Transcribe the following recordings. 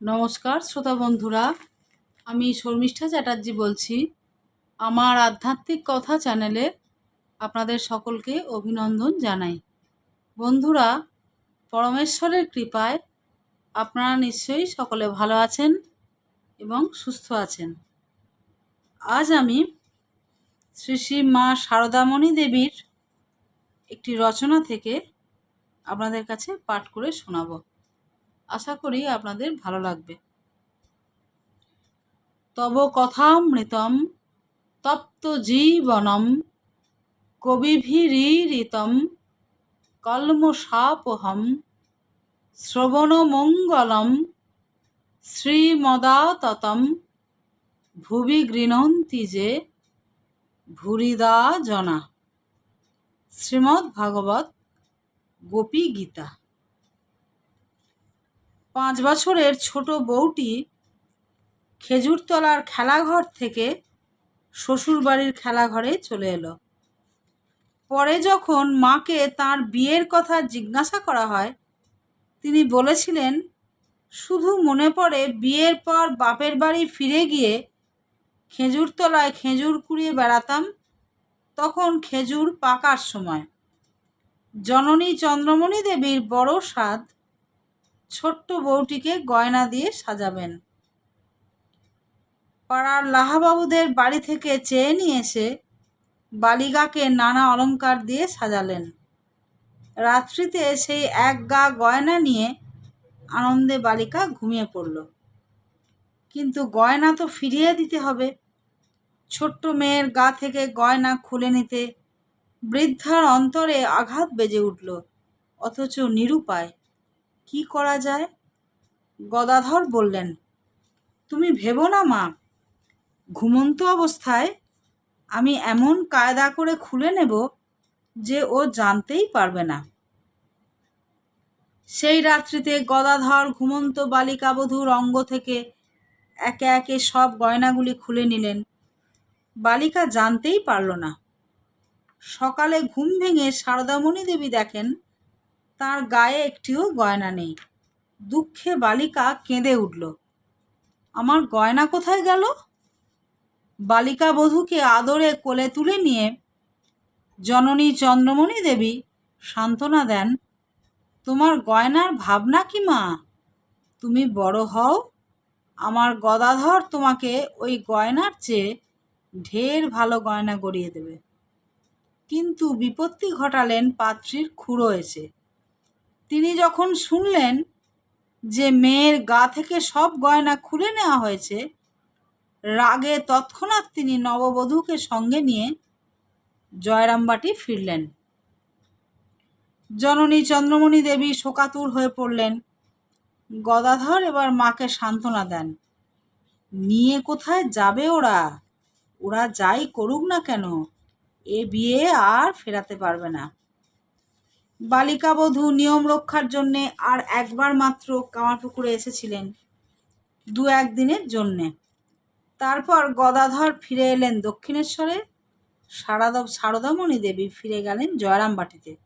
নমস্কার, শ্রোতা বন্ধুরা। আমি শর্মিষ্ঠা চ্যাটার্জি বলছি। আমার আধ্যাত্মিক কথা চ্যানেলে আপনাদের সকলকে অভিনন্দন জানাই। বন্ধুরা, পরমেশ্বরের কৃপায় আপনারা নিশ্চয়ই সকলে ভালো আছেন এবং সুস্থ আছেন। আজ আমি শ্রী শ্রী মা শারদামণি দেবীর একটি রচনা থেকে আপনাদের কাছে পাঠ করে শোনাবো। আশা করি আপনাদের ভালো লাগবে। তব কথামৃতম তপ্ত জীবনম, কবিভিরীরিতম কলমশাপহম শ্রবণমঙ্গলম, শ্রীমদাততম, ভুবি গৃণন্তি যে ভুরিদা জনা শ্রীমদ্ ভাগবত গোপী গীতা পাঁচ বছরের ছোট বউটি খেজুরতলার খেলাঘর থেকে শ্বশুরবাড়ির খেলাঘরে চলে এলো। পরে যখন মাকে তার বিয়ের কথা জিজ্ঞাসা করা হয়, তিনি বলেছিলেন, শুধু মনে পড়ে বিয়ের পর বাপের বাড়ি ফিরে গিয়ে খেজুরতলায় খেজুর কুড়িয়ে বেড়াতাম, তখন খেজুর পাকার সময়। জননী চন্দ্রমণি দেবীর বড় স্বাদ ছোট্ট বউটিকে গয়না দিয়ে সাজাবেন। পাড়ার লাহাবাবুদের বাড়ি থেকে চেয়ে নিয়ে এসে বালিগাকে নানা অলংকার দিয়ে সাজালেন। রাত্রিতে সেই এক গা গয়না নিয়ে আনন্দে বালিকা ঘুমিয়ে পড়ল। কিন্তু গয়না তো ফিরিয়ে দিতে হবে। ছোট্ট মেয়ের গা থেকে গয়না খুলে নিতে বৃদ্ধার অন্তরে আঘাত বেজে উঠল, অথচ নিরুপায়। কি করা যায়? গদাধর বললেন, তুমি ভেবো না মা, ঘুমন্ত অবস্থায় আমি এমন কায়দা করে খুলে নেব যে ও জানতেই পারবে না। সেই রাত্রিতে গদাধর ঘুমন্ত বালিকাবধূর অঙ্গ থেকে একে একে সব গয়নাগুলি খুলে নিলেন। বালিকা জানতেই পারল না। সকালে ঘুম ভেঙে সারদামণি দেবী দেখেন তার গায়ে একটিও গয়না নেই। দুঃখে বালিকা কেঁদে উঠল। আমার গয়না কোথায় গেল? বালিকা বধূকে আদরে কোলে তুলে নিয়ে জননী চন্দ্রমণি দেবী সান্ত্বনা দেন, তোমার গয়নার ভাবনা কি মা? তুমি বড় হও, আমার গদাধর তোমাকে ওই গয়নার চেয়ে ঢের ভালো গয়না গড়িয়ে দেবে। কিন্তু বিপত্তি ঘটালেন পাত্রীর খুঁড়ো এসে। তিনি যখন শুনলেন যে মেয়ের গা থেকে সব গয়না খুলে নেওয়া হয়েছে, রাগে তৎক্ষণাৎ তিনি নববধূকে সঙ্গে নিয়ে জয়রামবাটি ফিরলেন। জননী চন্দ্রমণি দেবী শোকাতুর হয়ে পড়লেন। গদাধর এবার মাকে সান্ত্বনা দেন, নিয়ে কোথায় যাবে ওরা? ওরা যাই করুক না কেন, এ বিয়ে আর ফেরাতে পারবে না। বালিকা বধূ নিয়ম রক্ষার জন্যে আর একবার মাত্র কামারপুকুরে এসেছিলেন দু একদিনের জন্যে। তারপর গদাধর ফিরে এলেন দক্ষিণেশ্বরে। সারদ সারদামণি দেবী ফিরে গেলেন জয়রামবাটিতে।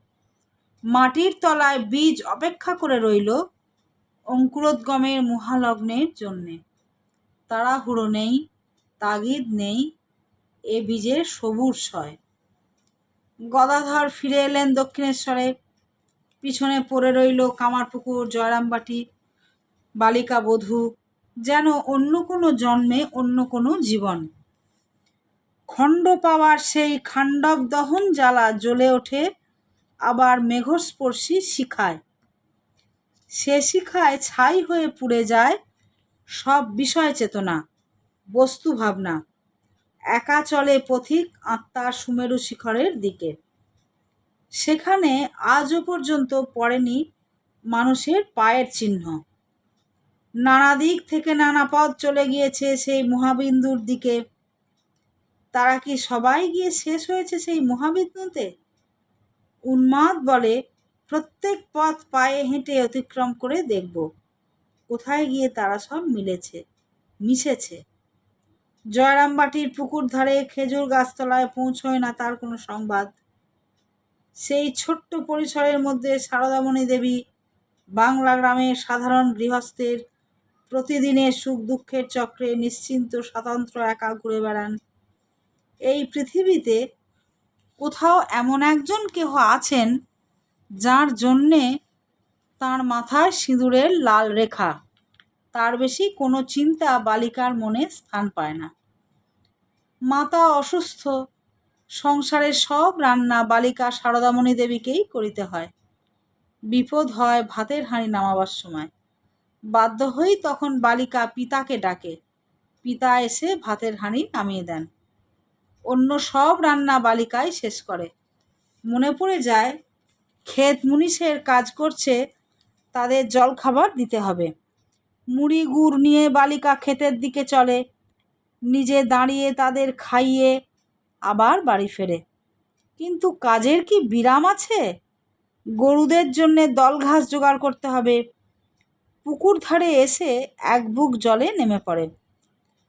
মাটির তলায় বীজ অপেক্ষা করে রইল অঙ্কুরোদ্গমের মহালগ্নের জন্যে। তাড়াহুড়ো নেই, তাগিদ নেই, এ বীজের সবুজ সয়। গদাধর ফিরে এলেন দক্ষিণেশ্বরে। পিছনে পড়ে রইল কামারপুকুর, জয়রামবাটি, বালিকা বধূ, যেন অন্য কোনো জন্মে, অন্য কোনো জীবন। খণ্ড পাওয়ার সেই খাণ্ডব দহন জ্বালা জ্বলে ওঠে, আবার মেঘস্পর্শী শিখায়। সে শিখায় ছাই হয়ে পুড়ে যায়, সব বিষয় চেতনা বস্তু ভাবনা একা চলে পথিক আত্মার সুমেরু শিখরের দিকে। সেখানে আজও পর্যন্ত পড়েনি মানুষের পায়ের চিহ্ন। নানা দিক থেকে নানা পথ চলে গিয়েছে সেই মহাবিন্দুর দিকে। তারা কি সবাই গিয়ে শেষ হয়েছে সেই মহাবিন্দুতে? উন্মাদ বলে, প্রত্যেক পথ পায়ে হেঁটে অতিক্রম করে দেখব। কোথায় গিয়ে তারা সব মিলেছে, মিশেছে? জয়রামবাটির পুকুর ধারে খেজুর গাছতলায় পৌঁছয় না তার কোনো সংবাদ। সেই ছোট্ট পরিসরের মধ্যে সারদামণি দেবী বাংলা গ্রামের সাধারণ গৃহস্থের প্রতিদিনের সুখ দুঃখের চক্রে নিশ্চিন্ত, স্বাতন্ত্র, একা ঘুরে বেড়ান। এই পৃথিবীতে কোথাও এমন একজন কেহ আছেন যার জন্যে তার মাথায় সিঁদুরের লাল রেখা। তার বেশি কোনো চিন্তা বালিকার মনে স্থান পায় না। মাতা অসুস্থ সংসারের সব রান্না বালিকা সারদামণি দেবীকেই করিতে হয়। বিপদ হয় ভাতের হাঁড়ি নামাবার সময়। বাধ্য হয়েই তখন বালিকা পিতাকে ডাকে। পিতা এসে ভাতের হাঁড়ি নামিয়ে দেন। অন্য সব রান্না বালিকাই শেষ করে। মনে পড়ে যায়, ক্ষেত মুনিশের কাজ করছে, তাদের জল খাবার দিতে হবে। মুড়ি গুড় নিয়ে বালিকা ক্ষেতের দিকে চলে। নিজে দাঁড়িয়ে তাদের খাইয়ে আবার বাড়ি ফেরে। কিন্তু কাজের কি বিরাম আছে? গরুদের জন্যে দল ঘাস জোগাড় করতে হবে। পুকুর ধারে এসে এক বুক জলে নেমে পড়ে।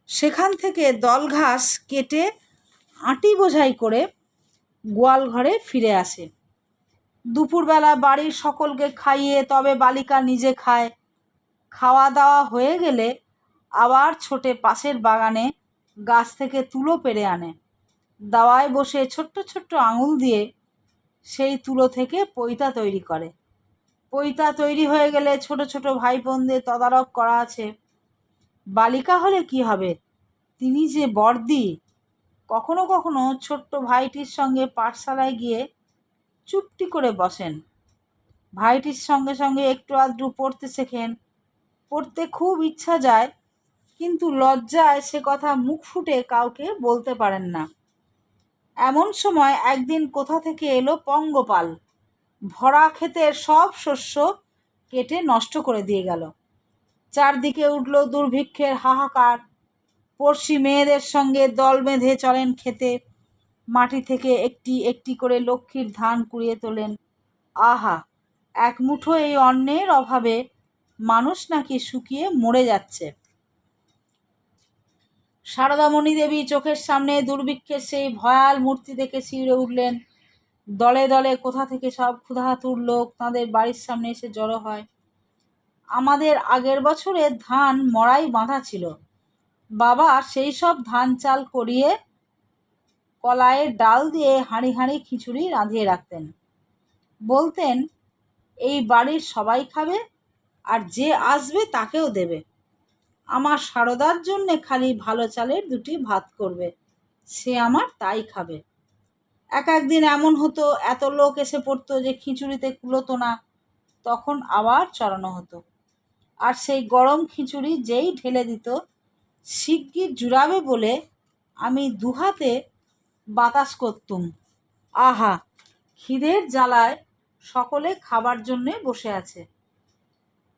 সেখান থেকে দল ঘাস কেটে আঁটি বোঝাই করে গোয়াল ঘরে ফিরে আসে। দুপুরবেলা বাড়ির সকলকে খাইয়ে তবে বালিকা নিজে খায়। খাওয়া দাওয়া হয়ে গেলে আবার ছোটে পাশের বাগানে গাছ থেকে তুলো পেরে আনে। দাওয়ায় বসে ছোট্ট ছোট্ট আঙুল দিয়ে সেই তুলো থেকে পৈতা তৈরি করে। পৈতা তৈরি হয়ে গেলে ছোট ছোট ভাই বোনদের তদারক করা আছে। বালিকা হলে কি হবে? তিনি যে বর্দি, কখনো কখনো ছোট্ট ভাইটির সঙ্গে পাঠশালায় গিয়ে চুপটি করে বসেন। ভাইটির সঙ্গে সঙ্গে একটু আধটু পড়তে শেখেন। পড়তে খুব ইচ্ছা যায়, কিন্তু লজ্জায় সে কথা মুখ ফুটে কাউকে বলতে পারেন না। এমন সময় একদিন কোথা থেকে এলো পঙ্গপাল। ভরা ক্ষেতের সব শস্য কেটে নষ্ট করে দিয়ে গেল। চারদিকে উঠল দুর্ভিক্ষের হাহাকার। পড়শি মেয়েদের সঙ্গে দল বেঁধে চলেন খেতে মাটি থেকে একটি একটি করে লক্ষ্মীর ধান কুড়িয়ে তোলেন। আহা, এক মুঠো এই অন্নের অভাবে মানুষ নাকি শুকিয়ে মরে যাচ্ছে। সারদামণি দেবী চোখের সামনে দুর্ভিক্ষের সেই ভয়াল মূর্তি দেখে শিউরে উঠলেন। দলে দলে কোথা থেকে সব ক্ষুধাতুর লোক তাঁদের বাড়ির সামনে এসে জড়ো হয়। আমাদের আগের বছরে ধান মড়াই বাঁধা ছিল। বাবা সেই সব ধান চাল করিয়ে কলাইয়ের ডাল দিয়ে হাঁড়ি হাঁড়ি খিচুড়ি রাঁধিয়ে রাখতেন। বলতেন, এই বাড়ির সবাই খাবে আর যে আসবে তাকেও দেবে। আমার সারদার জন্যে খালি ভালো চালের দুটি ভাত করবে। সে আমার তাই খাবে। এক একদিন এমন হতো, এত লোক এসে পড়তো যে খিচুড়িতে কুলোতো না। তখন আবার চড়ানো হতো। আর সেই গরম খিচুড়ি যেই ঢেলে দিত, শিগগির জুড়াবে বলে আমি দুহাতে বাতাস করতুম। আহা, খিদের জ্বালায় সকলে খাবার জন্যে বসে আছে।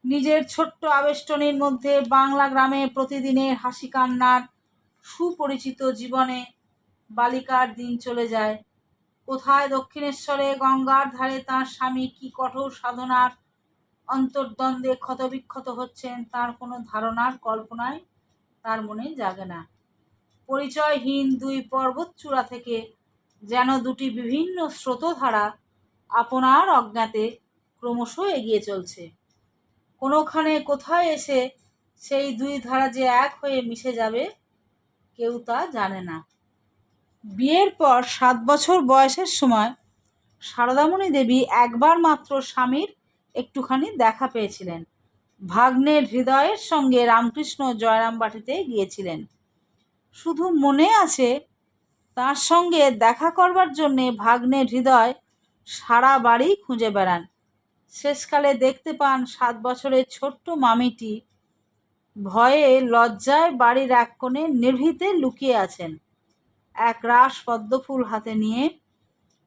নিজের ছোট্ট আবেষ্টনীর মধ্যে বাংলা গ্রামে প্রতিদিনের হাসি কান্নার সুপরিচিত জীবনে বালিকার দিন চলে যায়। কোথায় দক্ষিণেশ্বরে গঙ্গার ধারে তার স্বামী কি কঠোর সাধনার অন্তর্দ্বন্দ্বে ক্ষতবিক্ষত হচ্ছেন তার কোনো ধারণার কল্পনায় তার মনে জাগে না। পরিচয়হীন দুই পর্বতচূড়া থেকে যেন দুটি বিভিন্ন স্রোতধারা আপনার অজ্ঞাতে ক্রমশ এগিয়ে চলছে। কোনোখানে কোথায় এসে সেই দুই ধারা যে এক হয়ে মিশে যাবে, কেউ তা জানে না। বিয়ের পর সাত বছর বয়সের সময় সারদামণি দেবী একবার মাত্র স্বামীর একটুখানি দেখা পেয়েছিলেন। ভাগ্নের হৃদয়ের সঙ্গে রামকৃষ্ণ জয়রাম বাটিতে গিয়েছিলেন। শুধু মনে আছে, তার সঙ্গে দেখা করবার জন্যে ভাগ্নের হৃদয় সারা বাড়ি খুঁজে বেড়ান। শেষকালে দেখতে পান সাত বছরের ছোট্ট মামিটি ভয়ে লজ্জায় বাড়ির এক কোণে নির্ভীতে লুকিয়ে আছেন। এক রাস পদ্মফুল হাতে নিয়ে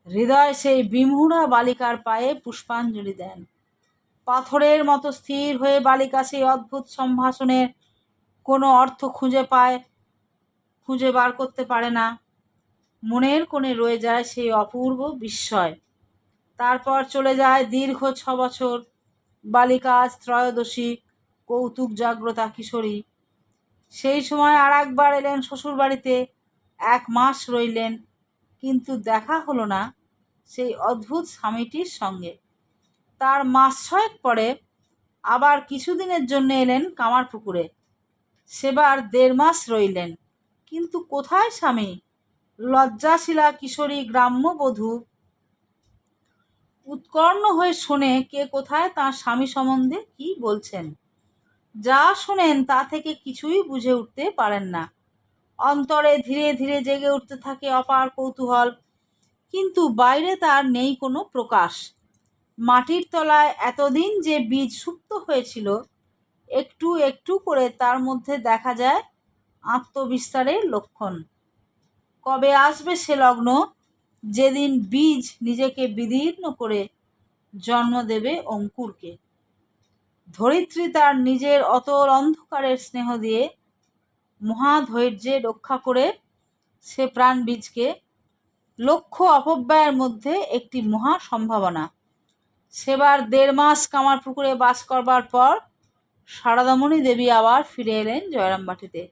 হৃদয় সেই বিমুঢ়া বালিকার পায়ে পুষ্পাঞ্জলি দেন। পাথরের মতো স্থির হয়ে বালিকা সেই অদ্ভুত সম্ভাষণের কোনো অর্থ খুঁজে পায়, খুঁজে বার করতে পারে না। মনের কোণে রয়ে যায় সেই অপূর্ব বিস্ময়। তারপর চলে যায় দীর্ঘ ছ বছর। বালিকা, ত্রয়োদশী, কৌতুক জাগ্রতা, কিশোরী। সেই সময় আর একবার এলেন শ্বশুরবাড়িতে। এক মাস রইলেন, কিন্তু দেখা হলো না সেই অদ্ভুত স্বামীটির সঙ্গে। তার মাস ছয়েক পরে আবার কিছুদিনের জন্য এলেন কামারপুকুরে। সেবার দেড় মাস রইলেন, কিন্তু কোথায় স্বামী? লজ্জাশীলা, কিশোরী, গ্রাম্য বধূ উৎকর্ণ হয়ে শোনে কে কোথায় তার স্বামী সম্বন্ধে কি বলছেন। যা শোনেন তা থেকে কিছুই বুঝে উঠতে পারেন না। অন্তরে ধীরে ধীরে জেগে উঠতে থাকে অপার কৌতূহল, কিন্তু বাইরে তার নেই কোনো প্রকাশ। মাটির তলায় এতদিন যে বীজ সুপ্ত হয়েছিল, একটু একটু করে তার মধ্যে দেখা যায় আত্মবিস্তারের লক্ষণ। কবে আসবে সে লগ্ন? যেদিন বীজ নিজেকে বিদীর্ণ করে জন্ম দেবে অঙ্কুরকে। ধরিত্রী তার নিজের অতল অন্ধকারের স্নেহ দিয়ে মহাধৈর্যে রক্ষা করে সে প্রাণ বীজকে লক্ষ্য অপব্যয়ের মধ্যে একটি মহা সম্ভাবনা। সেবার দেড় মাস কামার পুকুরে বাস করবার পর সারদামণি দেবী আবার ফিরে এলেন জয়রামবাটিতে।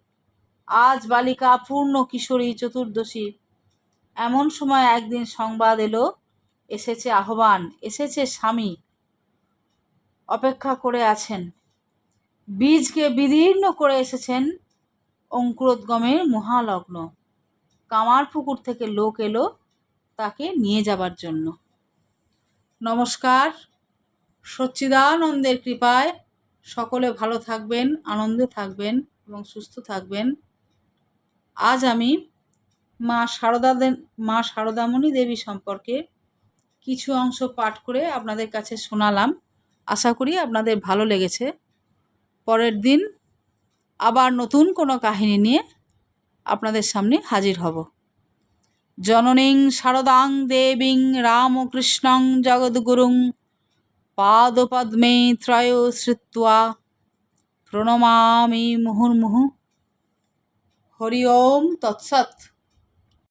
আজ বালিকা পূর্ণ কিশোরী চতুর্দশী। এমন সময় একদিন সংবাদ এলো, এসেছে আহ্বান, এসেছে স্বামী অপেক্ষা করে আছেন। বীজকে বিদীর্ণ করে এসেছেন অঙ্কুরোদ্গমের মহালগ্ন। কামার পুকুর থেকে লোক এলো তাকে নিয়ে যাবার জন্য। নমস্কার, সচ্চিদানন্দের কৃপায় সকলে ভালো থাকবেন, আনন্দে থাকবেন এবং সুস্থ থাকবেন। আজ আমি মা সারদা মা সারদামণি দেবী সম্পর্কে কিছু অংশ পাঠ করে আপনাদের কাছে শোনালাম। আশা করি আপনাদের ভালো লেগেছে। পরের দিন আবার নতুন কোনো কাহিনী নিয়ে আপনাদের সামনে হাজির হব। জননীং শারদাং দেবীং রামকৃষ্ণং জগদ্গুরুং পাদপদ্মে ত্রয় শ্রুত্বা প্রণমামি মুহুর্মুহু। হরি ওম তৎসৎ।